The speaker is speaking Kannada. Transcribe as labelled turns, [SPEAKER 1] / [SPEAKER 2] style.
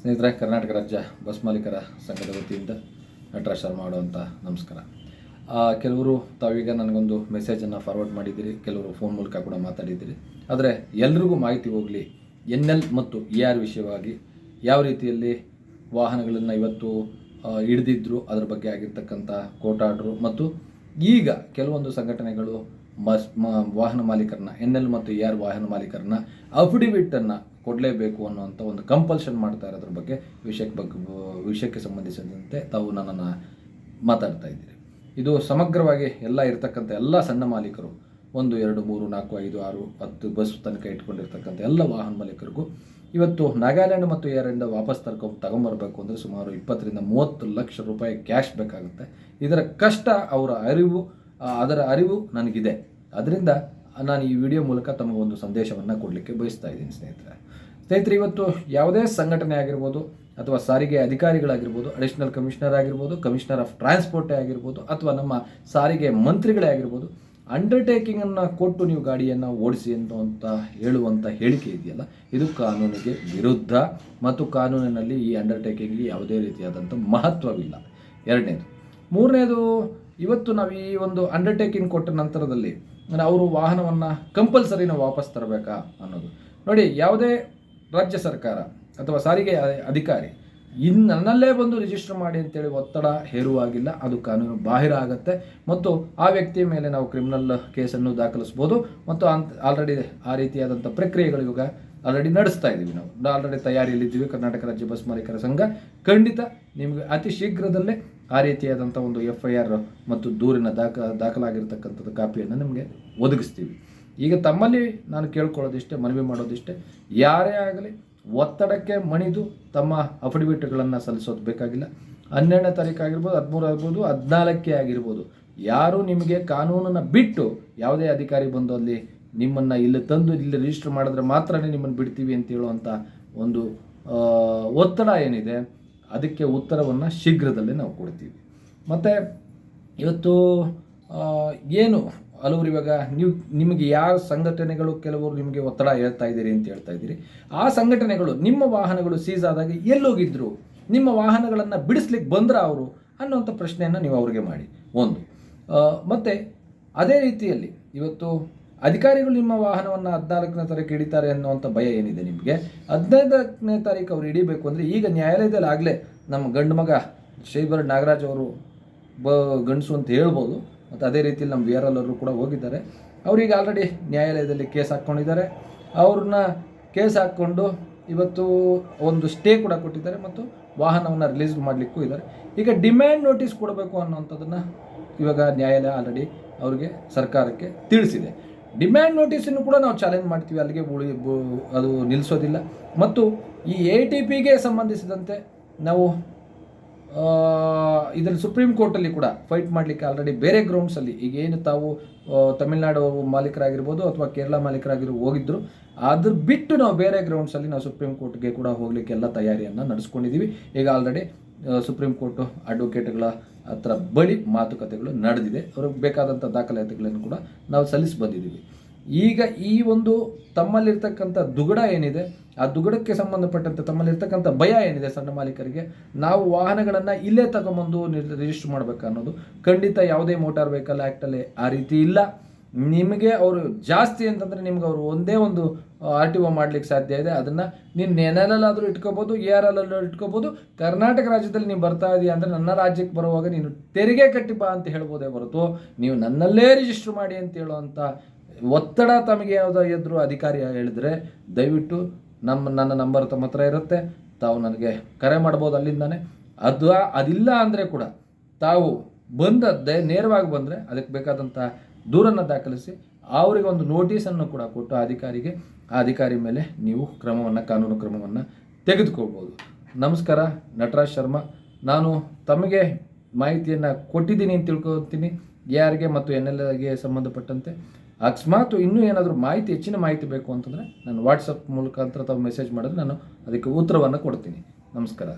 [SPEAKER 1] ಸ್ನೇಹಿತರೆ, ಕರ್ನಾಟಕ ರಾಜ್ಯ ಬಸ್ ಮಾಲೀಕರ ಸಂಘದ ವತಿಯಿಂದ ನಟರಾಜ್ ಶರ್ಮಾ ಮಾಡುವಂಥ ನಮಸ್ಕಾರ. ಕೆಲವರು ತಾವೀಗ ನನಗೊಂದು ಮೆಸೇಜನ್ನು ಫಾರ್ವರ್ಡ್ ಮಾಡಿದ್ದೀರಿ, ಕೆಲವರು ಫೋನ್ ಮೂಲಕ ಕೂಡ ಮಾತಾಡಿದ್ದೀರಿ. ಆದರೆ ಎಲ್ರಿಗೂ ಮಾಹಿತಿ ಹೋಗಲಿ, ಎನ್ ಎಲ್ ಮತ್ತು ಎ ಆರ್ ವಿಷಯವಾಗಿ ಯಾವ ರೀತಿಯಲ್ಲಿ ವಾಹನಗಳನ್ನು ಇವತ್ತು ಹಿಡಿದಿದ್ರು, ಅದ್ರ ಬಗ್ಗೆ ಆಗಿರ್ತಕ್ಕಂಥ ಕೋಟಾಡ್ರು ಮತ್ತು ಈಗ ಕೆಲವೊಂದು ಸಂಘಟನೆಗಳು ಬಸ್ ಮ- ವಾಹನ ಮಾಲೀಕರನ್ನ, ಎನ್ ಎಲ್ ಮತ್ತು ಎ ಆರ್ ವಾಹನ ಮಾಲೀಕರನ್ನ ಅಫಿಡವಿಟನ್ನು ಕೊಡಲೇಬೇಕು ಅನ್ನುವಂಥ ಒಂದು ಕಂಪಲ್ಷನ್ ಮಾಡ್ತಾ ಇರೋದ್ರ ಬಗ್ಗೆ ವಿಷಯಕ್ಕೆ ಬಗ್ಗೆ, ವಿಷಯಕ್ಕೆ ಸಂಬಂಧಿಸಿದಂತೆ ತಾವು ನನ್ನನ್ನು ಮಾತಾಡ್ತಾ ಇದ್ದೀರಿ. ಇದು ಸಮಗ್ರವಾಗಿ ಎಲ್ಲ ಇರತಕ್ಕಂಥ ಎಲ್ಲ ಸಣ್ಣ ಮಾಲೀಕರು, ಒಂದು, ಎರಡು, ಮೂರು, ನಾಲ್ಕು, ಐದು, ಆರು, ಹತ್ತು ಬಸ್ ತನಕ ಇಟ್ಕೊಂಡಿರ್ತಕ್ಕಂಥ ಎಲ್ಲ ವಾಹನ ಮಾಲೀಕರಿಗೂ ಇವತ್ತು ನಾಗಾಲ್ಯಾಂಡ್ ಮತ್ತು ಏರಿಂದ ವಾಪಸ್ ತರ್ಕೊಂಡು ತಗೊಂಬರ್ಬೇಕು ಅಂದರೆ ಸುಮಾರು ಇಪ್ಪತ್ತರಿಂದ ಮೂವತ್ತು ಲಕ್ಷ ರೂಪಾಯಿ ಕ್ಯಾಶ್ ಬೇಕಾಗುತ್ತೆ. ಇದರ ಕಷ್ಟ ಅವರ ಅರಿವು ಅದರ ಅರಿವು ನನಗಿದೆ. ಅದರಿಂದ ನಾನು ಈ ವಿಡಿಯೋ ಮೂಲಕ ತಮಗೊಂದು ಸಂದೇಶವನ್ನು ಕೊಡಲಿಕ್ಕೆ ಬಯಸ್ತಾ ಇದ್ದೀನಿ ಸ್ನೇಹಿತರೆ. ಸ್ನೇಹಿತರೆ, ಇವತ್ತು ಯಾವುದೇ ಸಂಘಟನೆ ಆಗಿರ್ಬೋದು ಅಥವಾ ಸಾರಿಗೆ ಅಧಿಕಾರಿಗಳಾಗಿರ್ಬೋದು ಅಡಿಷನಲ್ ಕಮಿಷನರ್ ಆಗಿರ್ಬೋದು ಕಮಿಷನರ್ ಆಫ್ ಟ್ರಾನ್ಸ್ಪೋರ್ಟೇ ಆಗಿರ್ಬೋದು, ಅಥವಾ ನಮ್ಮ ಸಾರಿಗೆ ಮಂತ್ರಿಗಳೇ ಆಗಿರ್ಬೋದು ಅಂಡರ್ಟೇಕಿಂಗನ್ನು ಕೊಟ್ಟು ನೀವು ಗಾಡಿಯನ್ನು ಓಡಿಸಿ ಅಂತ ಹೇಳುವಂಥ ಹೇಳಿಕೆ ಇದೆಯಲ್ಲ, ಇದು ಕಾನೂನಿಗೆ ವಿರುದ್ಧ ಮತ್ತು ಕಾನೂನಿನಲ್ಲಿ ಈ ಅಂಡರ್ಟೇಕಿಂಗ್ಗೆ ಯಾವುದೇ ರೀತಿಯಾದಂಥ ಮಹತ್ವವಿಲ್ಲ. ಎರಡನೇದು. ಮೂರನೇದು ಇವತ್ತು ನಾವು ಈ ಒಂದು ಅಂಡರ್ಟೇಕಿಂಗ್ ಕೊಟ್ಟ ನಂತರದಲ್ಲಿ, ಅಂದರೆ ಅವರು ವಾಹನವನ್ನು ಕಂಪಲ್ಸರಿನ ವಾಪಸ್ ತರಬೇಕಾ ಅನ್ನೋದು. ನೋಡಿ, ಯಾವುದೇ ರಾಜ್ಯ ಸರ್ಕಾರ ಅಥವಾ ಸಾರಿಗೆ ಅಧಿಕಾರಿ ಇನ್ನು ನನ್ನಲ್ಲೇ ಬಂದು ರಿಜಿಸ್ಟರ್ ಮಾಡಿ ಅಂತೇಳಿ ಒತ್ತಡ ಹೇರುವಾಗಿಲ್ಲ. ಅದು ಕಾನೂನು ಬಾಹಿರ ಆಗುತ್ತೆ. ಮತ್ತು ಆ ವ್ಯಕ್ತಿಯ ಮೇಲೆ ನಾವು ಕ್ರಿಮಿನಲ್ ಕೇಸನ್ನು ದಾಖಲಿಸ್ಬೋದು. ಮತ್ತು ಅಂತ ಆಲ್ರೆಡಿ ಆ ರೀತಿಯಾದಂಥ ಪ್ರಕ್ರಿಯೆಗಳು ಇವಾಗ ಆಲ್ರೆಡಿ ನಡೆಸ್ತಾ ಇದ್ದೀವಿ ನಾವು. ಆಲ್ರೆಡಿ ತಯಾರಿಯಲ್ಲಿದ್ದೀವಿ. ಕರ್ನಾಟಕ ರಾಜ್ಯ ಬಸ್ ಮಾಲೀಕರ ಸಂಘ. ಖಂಡಿತ ನಿಮಗೆ ಅತಿ ಶೀಘ್ರದಲ್ಲೇ ಆ ರೀತಿಯಾದಂಥ ಒಂದು ಎಫ್ ಐ ಆರ್ ಮತ್ತು ದೂರಿನ ದಾಖ, ದಾಖಲಾಗಿರ್ತಕ್ಕಂಥದ್ದು ಕಾಪಿಯನ್ನು ನಿಮಗೆ ಒದಗಿಸ್ತೀವಿ. ಈಗ ತಮ್ಮಲ್ಲಿ ನಾನು ಕೇಳ್ಕೊಳ್ಳೋದಿಷ್ಟೇ, ಮನವಿ ಮಾಡೋದಿಷ್ಟೇ, ಯಾರೇ ಆಗಲಿ ಒತ್ತಡಕ್ಕೆ ಮಣಿದು ತಮ್ಮ ಅಫಿಡವಿಟ್ಗಳನ್ನು ಸಲ್ಲಿಸೋದು ಬೇಕಾಗಿಲ್ಲ. ಹನ್ನೆರಡನೇ ತಾರೀಕು ಆಗಿರ್ಬೋದು, ಹದಿಮೂರು ಆಗ್ಬೋದು ಹದಿನಾಲ್ಕೇ ಆಗಿರ್ಬೋದು, ಯಾರು ನಿಮಗೆ ಕಾನೂನನ್ನು ಬಿಟ್ಟು ಯಾವುದೇ ಅಧಿಕಾರಿ ಬಂದು ಅಲ್ಲಿ ನಿಮ್ಮನ್ನು ಇಲ್ಲಿ ತಂದು ಇಲ್ಲಿ ರಿಜಿಸ್ಟರ್ ಮಾಡಿದ್ರೆ ಮಾತ್ರನೇ ನಿಮ್ಮನ್ನು ಬಿಡ್ತೀವಿ ಅಂತ ಹೇಳುವಂಥ ಒಂದು ಒತ್ತಡ ಏನಿದೆ ಅದಕ್ಕೆ ಉತ್ತರವನ್ನು ಶೀಘ್ರದಲ್ಲೇ ನಾವು ಕೊಡ್ತೀವಿ. ಮತ್ತು ಇವತ್ತು ಏನು ಹಲವರು ಇವಾಗ ನೀವು, ನಿಮಗೆ ಯಾವ ಸಂಘಟನೆಗಳು ಕೆಲವರು ನಿಮಗೆ ಒತ್ತಡ ಹೇಳ್ತಾ ಇದ್ದೀರಿ ಅಂತ ಹೇಳ್ತಾ ಇದ್ದೀರಿ. ಆ ಸಂಘಟನೆಗಳು, ನಿಮ್ಮ ವಾಹನಗಳು ಸೀಸ್ ಆದಾಗ ಎಲ್ಲೋಗಿದ್ರು, ನಿಮ್ಮ ವಾಹನಗಳನ್ನು ಬಿಡಿಸ್ಲಿಕ್ಕೆ ಬಂದ್ರ ಅವರು ಅನ್ನುವಂಥ ಪ್ರಶ್ನೆಯನ್ನು ನೀವು ಅವ್ರಿಗೆ ಮಾಡಿ. ಒಂದು ಮತ್ತೆ ಅದೇ ರೀತಿಯಲ್ಲಿ ಇವತ್ತು ಅಧಿಕಾರಿಗಳು ನಿಮ್ಮ ವಾಹನವನ್ನು ಹದಿನಾಲ್ಕನೇ ತಾರೀಕು ಹಿಡಿತಾರೆ ಅನ್ನುವಂಥ ಭಯ ಏನಿದೆ ನಿಮಗೆ? ಹದಿನೈದನೇ ತಾರೀಕು ಅವ್ರು ಹಿಡಿಬೇಕು ಅಂದರೆ ಈಗ ನ್ಯಾಯಾಲಯದಲ್ಲಿ ಆಗಲೇ ನಮ್ಮ ಗಂಡು ಮಗ ಶೈಬರ್ ನಾಗರಾಜ್ ಅವರು ಬ ಗಂಡಸು ಅಂತ ಹೇಳ್ಬೋದು. ಮತ್ತು ಅದೇ ರೀತಿಯಲ್ಲಿ ನಮ್ಮ ವಿ ಆರ್ ಎಲ್ ಅವರು ಕೂಡ ಹೋಗಿದ್ದಾರೆ. ಅವ್ರಿಗೆ ಆಲ್ರೆಡಿ ನ್ಯಾಯಾಲಯದಲ್ಲಿ ಕೇಸ್ ಹಾಕ್ಕೊಂಡಿದ್ದಾರೆ. ಅವ್ರನ್ನ ಕೇಸ್ ಹಾಕ್ಕೊಂಡು ಇವತ್ತು ಒಂದು ಸ್ಟೇ ಕೂಡ ಕೊಟ್ಟಿದ್ದಾರೆ ಮತ್ತು ವಾಹನವನ್ನು ರಿಲೀಸ್ ಮಾಡಲಿಕ್ಕೂ ಇದ್ದಾರೆ. ಈಗ ಡಿಮ್ಯಾಂಡ್ ನೋಟಿಸ್ ಕೊಡಬೇಕು ಅನ್ನೋಂಥದ್ದನ್ನು ಇವಾಗ ನ್ಯಾಯಾಲಯ ಆಲ್ರೆಡಿ ಅವರಿಗೆ ಸರ್ಕಾರಕ್ಕೆ ತಿಳಿಸಿದೆ. ಡಿಮ್ಯಾಂಡ್ ನೋಟಿಸನ್ನು ಕೂಡ ನಾವು ಚಾಲೆಂಜ್ ಮಾಡ್ತೀವಿ. ಅಲ್ಲಿಗೆ ಉಳಿ ಅದು ನಿಲ್ಲಿಸೋದಿಲ್ಲ ಮತ್ತು ಈ ಎ ಟಿ ಪಿಗೆ ಸಂಬಂಧಿಸಿದಂತೆ ನಾವು ಇದರಲ್ಲಿ ಸುಪ್ರೀಂ ಕೋರ್ಟಲ್ಲಿ ಕೂಡ ಫೈಟ್ ಮಾಡಲಿಕ್ಕೆ ಆಲ್ರೆಡಿ ಬೇರೆ ಗ್ರೌಂಡ್ಸಲ್ಲಿ ಈಗ ಏನು ತಾವು ತಮಿಳುನಾಡು ಮಾಲೀಕರಾಗಿರ್ಬೋದು ಅಥವಾ ಕೇರಳ ಮಾಲೀಕರಾಗಿರ್ಬೋದು ಹೋಗಿದ್ರು. ಅದ್ರ ಬಿಟ್ಟು ನಾವು ಬೇರೆ ಗ್ರೌಂಡ್ಸಲ್ಲಿ ನಾವು ಸುಪ್ರೀಂ ಕೋರ್ಟ್ಗೆ ಕೂಡ ಹೋಗಲಿಕ್ಕೆ ಎಲ್ಲ ತಯಾರಿಯನ್ನು ನಡೆಸ್ಕೊಂಡಿದ್ದೀವಿ ಈಗ ಆಲ್ರೆಡಿ ಸುಪ್ರೀಂ ಕೋರ್ಟು ಅಡ್ವೊಕೇಟ್ಗಳ ಹತ್ರ ಬಳಿ ಮಾತುಕತೆಗಳು ನಡೆದಿದೆ. ಅವ್ರಿಗೆ ಬೇಕಾದಂಥ ದಾಖಲಾತಿಗಳನ್ನು ಕೂಡ ನಾವು ಸಲ್ಲಿಸಿ ಬಂದಿದ್ದೀವಿ ಈಗ ಈ ಒಂದು ತಮ್ಮಲ್ಲಿರ್ತಕ್ಕಂಥ ದುಗಡ ಏನಿದೆ, ಆ ದುಗಡಕ್ಕೆ ಸಂಬಂಧಪಟ್ಟಂತೆ ತಮ್ಮಲ್ಲಿರ್ತಕ್ಕಂಥ ಭಯ ಏನಿದೆ ಸಣ್ಣ ಮಾಲೀಕರಿಗೆ, ನಾವು ವಾಹನಗಳನ್ನು ಇಲ್ಲೇ ತಗೊಂಬಂದು ರಿಜಿಸ್ಟರ್ ಮಾಡಬೇಕು ಅನ್ನೋದು ಖಂಡಿತ ಯಾವುದೇ ಮೋಟಾರ್ ವೆಹಿಕಲ್ ಆ್ಯಕ್ಟಲ್ಲಿ ಆ ರೀತಿ ಇಲ್ಲ. ನಿಮಗೆ ಅವರು ಜಾಸ್ತಿ ಅಂತಂದರೆ ನಿಮ್ಗೆ ಅವರು ಒಂದೇ ಒಂದು ಆರ್ ಟಿ ಒ ಮಾಡ್ಲಿಕ್ಕೆ ಸಾಧ್ಯ ಇದೆ. ಅದನ್ನು ನೀನು ನೆನಲಲ್ಲಾದರೂ ಇಟ್ಕೋಬೋದು, ಎ ಆರ್ ಎಲ್ಲಲ್ಲೂ ಇಟ್ಕೋಬೋದು. ಕರ್ನಾಟಕ ರಾಜ್ಯದಲ್ಲಿ ನೀವು ಬರ್ತಾ ಇದೀಯ ಅಂದರೆ ನನ್ನ ರಾಜ್ಯಕ್ಕೆ ಬರುವಾಗ ನೀನು ತೆರಿಗೆ ಕಟ್ಟಿ ಅಂತ ಹೇಳ್ಬೋದೇ ಹೊರತು ನೀವು ನನ್ನಲ್ಲೇ ರಿಜಿಸ್ಟರ್ ಮಾಡಿ ಅಂತ ಹೇಳುವಂಥ ಒತ್ತಡ ತಮಗೆ ಯಾವುದೋ ಅಧಿಕಾರಿ ಹೇಳಿದ್ರೆ ದಯವಿಟ್ಟು ನಮ್ಮ, ನನ್ನ ನಂಬರ್ ತಮ್ಮ ಹತ್ರ ಇರುತ್ತೆ. ತಾವು ನನಗೆ ಕರೆ ಮಾಡ್ಬೋದು ಅಲ್ಲಿಂದಾನೆ. ಅದು, ಅದಿಲ್ಲ ಅಂದರೆ ಕೂಡ ತಾವು ಬಂದದ್ದೇ ನೇರವಾಗಿ ಬಂದರೆ ಅದಕ್ಕೆ ಬೇಕಾದಂಥ ದೂರನ್ನು ದಾಖಲಿಸಿ ಅವರಿಗೆ ಒಂದು ನೋಟಿಸನ್ನು ಕೂಡ ಕೊಟ್ಟು ಅಧಿಕಾರಿಗೆ, ಆ ಅಧಿಕಾರಿ ಮೇಲೆ ನೀವು ಕ್ರಮವನ್ನು, ಕಾನೂನು ಕ್ರಮವನ್ನು ತೆಗೆದುಕೊಳ್ಬೋದು. ನಮಸ್ಕಾರ, ನಟರಾಜ್ ಶರ್ಮಾ. ನಾನು ತಮಗೆ ಮಾಹಿತಿಯನ್ನು ಕೊಟ್ಟಿದ್ದೀನಿ ಅಂತ ತಿಳ್ಕೊತೀನಿ ಯಾರಿಗೆ ಮತ್ತು ಎನ್ ಎಲ್ಗೆ ಸಂಬಂಧಪಟ್ಟಂತೆ. ಅಕಸ್ಮಾತ್ ಇನ್ನೂ ಏನಾದರೂ ಮಾಹಿತಿ, ಹೆಚ್ಚಿನ ಮಾಹಿತಿ ಬೇಕು ಅಂತಂದರೆ ನಾನು ವಾಟ್ಸಪ್ ಮೂಲಕ ತಾವು ಮೆಸೇಜ್ ಮಾಡಿದ್ರೆ ನಾನು ಅದಕ್ಕೆ ಉತ್ತರವನ್ನು ಕೊಡ್ತೀನಿ. ನಮಸ್ಕಾರ.